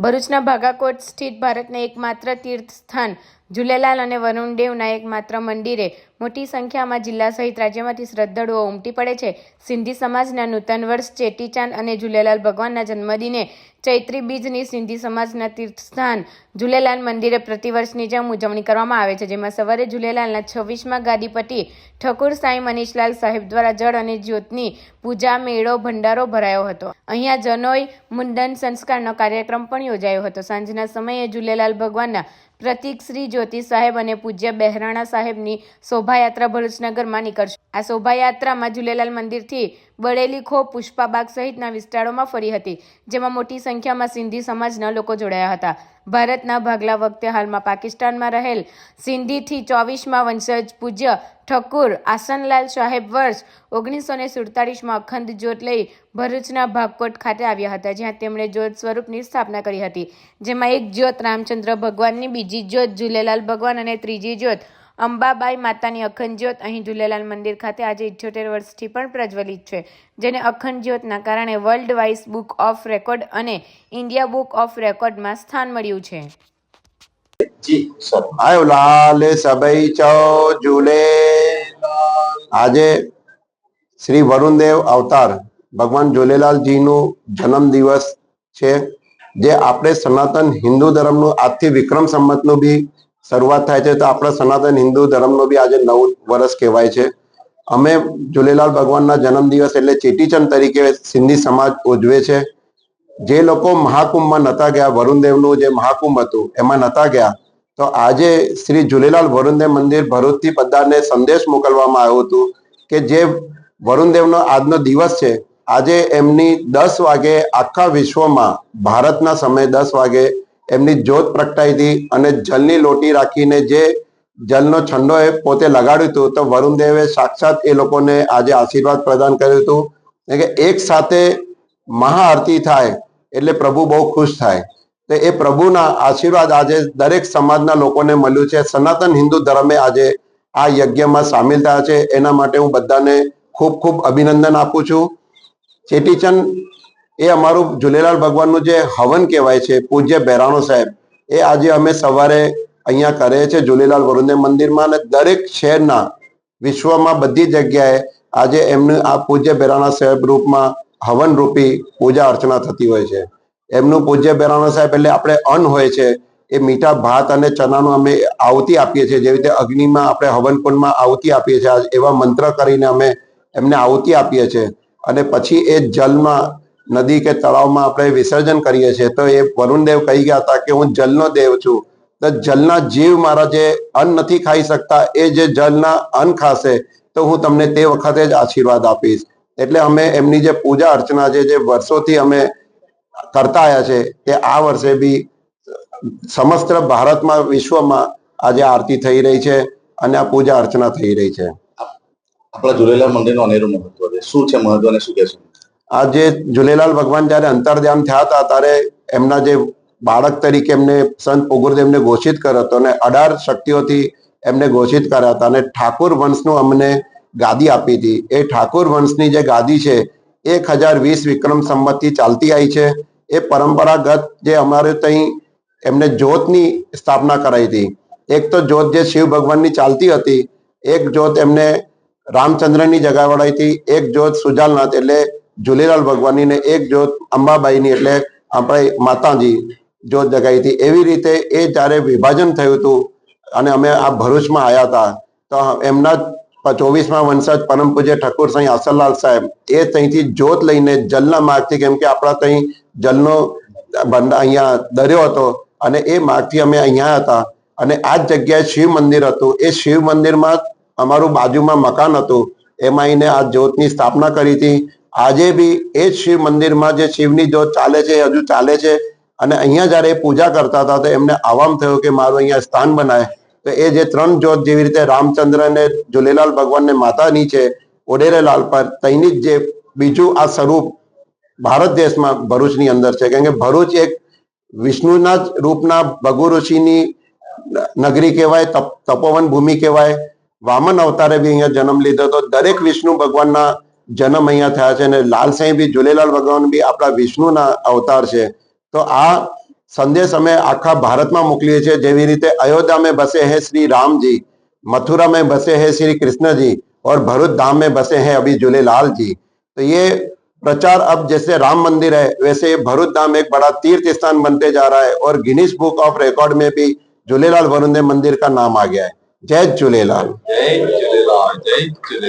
ભરૂચના ભાગાકોટ સ્થિત ભારતના એકમાત્ર તીર્થ સ્થાન ઝૂલેલાલ અને વરુણ દેવના એકમાત્ર મંદિરે મોટી સંખ્યામાં જિલ્લા સહિત રાજ્યમાંથી શ્રદ્ધાળુઓ ઉમટી પડે છે. સિંધી સમાજના નૂતન વર્ષ ચેટીચાંદ અને ઝૂલેલાલ ભગવાનના જન્મદિને ચૈત્રી બીજની સિંધી સમાજના તીર્થસ્થાન ઝૂલેલાલ મંદિરે પ્રતિવર્ષની જેમ ઉજવણી કરવામાં આવે છે, જેમાં સવારે ઝૂલેલાલના છવ્વીસમાં ગાદીપતિ ઠકુર સાંઈ મનીષલાલ સાહેબ દ્વારા જળ અને જ્યોતની પૂજા, મેળો, ભંડારો ભરાયો હતો. અહીંયા જનોય મુંડન સંસ્કારનો કાર્યક્રમ પણ યોજાયો હતો. સાંજના સમયે ઝૂલેલાલ ભગવાનના પ્રતિક શ્રી જ્યોતિ સાહેબ અને પૂજ્ય બહેરાણા સાહેબની શોભાયાત્રા ભરૂચનગરમાં નીકળશે. આ શોભાયાત્રામાં ઝૂલેલાલ મંદિરથી બળેલી ખો પુષ્પાબાગ સહિતના વિસ્તારોમાં ફરી હતી, જેમાં મોટી સંખ્યામાં સિંધી સમાજના લોકો જોડાયા હતા. ભારતના ભાગલા વખતે હાલમાં પાકિસ્તાનમાં રહેલ સિંધીથી ચોવીસમાં વંશજ પૂજ્ય ઠકુર આસનલાલ સાહેબ વર્ષ ઓગણીસો ને સુડતાલીસમાં અખંડ જ્યોત લઈ ભરૂચના ભાગકોટ ખાતે આવ્યા હતા, જ્યાં તેમણે જ્યોત સ્વરૂપની સ્થાપના કરી હતી. જેમાં એક જ્યોત રામચંદ્ર ભગવાનની બીજી જ્યોત ઝૂલેલાલ ભગવાન અને ત્રીજી જ્યોત અંબાબાઈ માતાની અખંડ જ્યોત અહીં ઝૂલેલાલ મંદિર ખાતે આજે ઇઠ્યોતેર વર્ષથી પણ પ્રજ્વલિત છે જેને અખંડ જ્યોતના કારણે World Wide Book of Record અને ઇન્ડિયા બુક ઓફ રેકોર્ડમાં સ્થાન મળ્યું છે. જી સર. લાલ સબઈ ચો ઝૂલે આજે શ્રી વરુણદેવ અવતાર ભગવાન ઝૂલેલાલજીનું જન્મ દિવસ છે જે આપણે સનાતન હિન્દુ ધર્મનું આજથી વિક્રમ સંમતનું બી શરૂઆત થાય છે તો આપણા સનાતન હિન્દુ ધર્મનો બી આજે નવું વર્ષ કહેવાય છે. અમે ઝૂલેલાલ ભગવાનના જન્મ દિવસ એટલે ચેટીચંદ તરીકે સિંધી સમાજ ઉજવે છે. જે લોકો મહાકુંભમાં નતા ગયા, વરુણદેવનું જે મહાકુંભ હતું, એમાં નતા ગયા, તો આજે શ્રી ઝૂલેલાલ વરુણદેવ મંદિર ભરૂચથી બધાને સંદેશ મોકલવામાં આવ્યું હતું કે જે વરુણદેવનો આજનો દિવસ છે, આજે એમની દસ વાગે આખા વિશ્વમાં ભારતના સમયે દસ વાગે એમની જ્યોત પ્રગટાઈ હતી અને જલની લોટી રાખીને જે જલનો છંડો એ પોતે લગાડ્યું હતું, તો વરુણ દેવે સાક્ષાત એ લોકોને આજે આશીર્વાદ પ્રદાન કર્યું હતું. કે એક સાથે મહાઆરતી થાય એટલે પ્રભુ બહુ ખુશ થાય. તો એ પ્રભુના આશીર્વાદ આજે દરેક સમાજના લોકોને મળ્યું છે. સનાતન હિન્દુ ધર્મે આજે આ યજ્ઞમાં સામેલ થયા છે. એના માટે હું બધાને ખૂબ ખૂબ અભિનંદન આપું છું. ચેટીચંદ એ અમારું ઝૂલેલાલ ભગવાનનું જે હવન કહેવાય છે, પૂજ્ય બહેરાણો સાહેબ, એ આજે અમે સવારે અહીંયા કરે છે ઝૂલેલાલ વરુણદેવ મંદિરમાં અને દરેક શહેરના વિશ્વમાં બધી જગ્યાએ આજે એમનું આ પૂજ્ય બહેરાણા સાહેબ રૂપમાં હવન રૂપી પૂજા અર્ચના થતી હોય છે. એમનું પૂજ્ય બહેરાણા સાહેબ એટલે આપણે અન્ન હોય છે, એ મીઠા ભાત અને ચનાનું અમે આવતી આપીએ છીએ, જેવી રીતે અગ્નિમાં આપણે હવનકુંડમાં આવતી આપીએ છીએ એવા મંત્ર કરીને અમે એમને આવતી આપીએ છીએ. અને પછી એ જલમાં નદી કે તળાવમાં આપણે વિસર્જન કરીએ છીએ, તો એ વરુણદેવ કહી ગયા હતા કે હું જલનો દેવ છું. તો જલના જીવ મારા જે અન્ન નથી ખાઈ શકતા, એ જે જલના અન્ન ખાશે, તો હું તમને તે વખતે જ આશીર્વાદ આપીશ. એટલે અમે એમની જે પૂજા અર્ચના છે જે વર્ષોથી અમે કરતા આવ્યા છે, તે આ વર્ષે બી સમસ્ત ભારતમાં, વિશ્વમાં આજે આરતી થઈ રહી છે અને આ પૂજા અર્ચના થઈ રહી છે. આપણા ઝૂલેલાલ મંદિરનું અનેરું મહત્વ છે. શું છે મહત્વ અને શું કહેશો? આ જે ઝૂલેલાલ ભગવાન જ્યારે અંતર્ધ્યાન થયા હતા, ત્યારે એમના જે બાળક તરીકે એમને સંત પોગુરદેવને ઘોષિત કર્યો હતો અને અઢાર શક્તિઓથી એમને ઘોષિત કર્યા હતા અને ઠાકુર વંશનું અમને ગાદી આપી હતી. એ ઠાકુર વંશની જે ગાદી છે, એક હજાર વીસ વિક્રમ સંમતથી ચાલતી આવી છે. એ પરંપરાગત જે અમારે ત્યાં એમને જ્યોતની સ્થાપના કરાઈ હતી. એક તો જ્યોત જે શિવ ભગવાનની ચાલતી હતી, એક જ્યોત એમને રામચંદ્રની જગાવડાઈ હતી, એક જ્યોત સુજાલનાથ એટલે ઝૂલેલાલ ભગવાનની એક જ્યોત અંબાબાઈની એટલે આપણે માતાજી જ્યોત જગાઈ હતી, એવી રીતે એ જ્યારે વિભાજન થયું હતું અને અમે આ ભરૂચમાં આવ્યા હતા, તો એમના ચોવીસમાં વંશજ પરમ પૂજ્ય ઠાકુર સાંઈ આસરલાલ સાહેબ, એ ત્યાંથી જ્યોત લઈને જલના માર્ગથી, કેમ કે આપણા ત્યાં જલનો ભંડાર અહીંયા દરિયો હતો અને એ માર્ગથી અમે અહીંયા હતા. અને આ જગ્યાએ શિવ મંદિર હતું. એ શિવ મંદિરમાં અમારું બાજુમાં મકાન હતું. એમાં આવીને આ જ્યોતની સ્થાપના કરી હતી. આજે બી એ જ શિવ મંદિરમાં જે શિવની જ્યોત ચાલે છે હજુ ચાલે છે. અને અહીંયા જ્યારે એ પૂજા કરતા હતા, તો એમને આવામ થયું કે મારું અહીંયા સ્થાન બનાય. તો એ જે ત્રણ જ્યોત જેવી રીતે રામચંદ્ર ને ઝૂલેલાલ ભગવાનને માતાની છે, ઓડેરેલાલ પર તેની જ બીજું આ સ્વરૂપ ભારત દેશમાં ભરૂચની અંદર છે. કેમ કે ભરૂચ એક વિષ્ણુના જ રૂપના ભગુ ઋષિની નગરી કહેવાય તપ તપોવન ભૂમિ કહેવાય. વામન અવતારે બી અહીંયા જન્મ લીધો તો દરેક વિષ્ણુ ભગવાનના જન્મ અહીંયા થયા છે અને લાલસાઈ બી ઝૂલેલાલ ભગવાન બી આપણા વિષ્ણુના અવતાર છે તો આ સંદેશ અમે આખા ભારતમાં મોકલીએ છીએ જેવી રીતે अयोध्या में बसे हैं श्री राम जी मथुरा में बसे हैं श्री कृष्ण जी और भरूच धाम में बसे हैं अभी झूलेलाल जी तो ये प्रचार अब जैसे राम मंदिर है वैसे भरूच धाम एक बड़ा तीर्थ स्थान बनते जा रहा है और गिनीज बुक ऑफ रिकॉर्ड में भी झूलेलाल वरुण देव मंदिर का नाम आ गया है जय झूलेलाल જય જુલેલાલ જય જુલેલાલ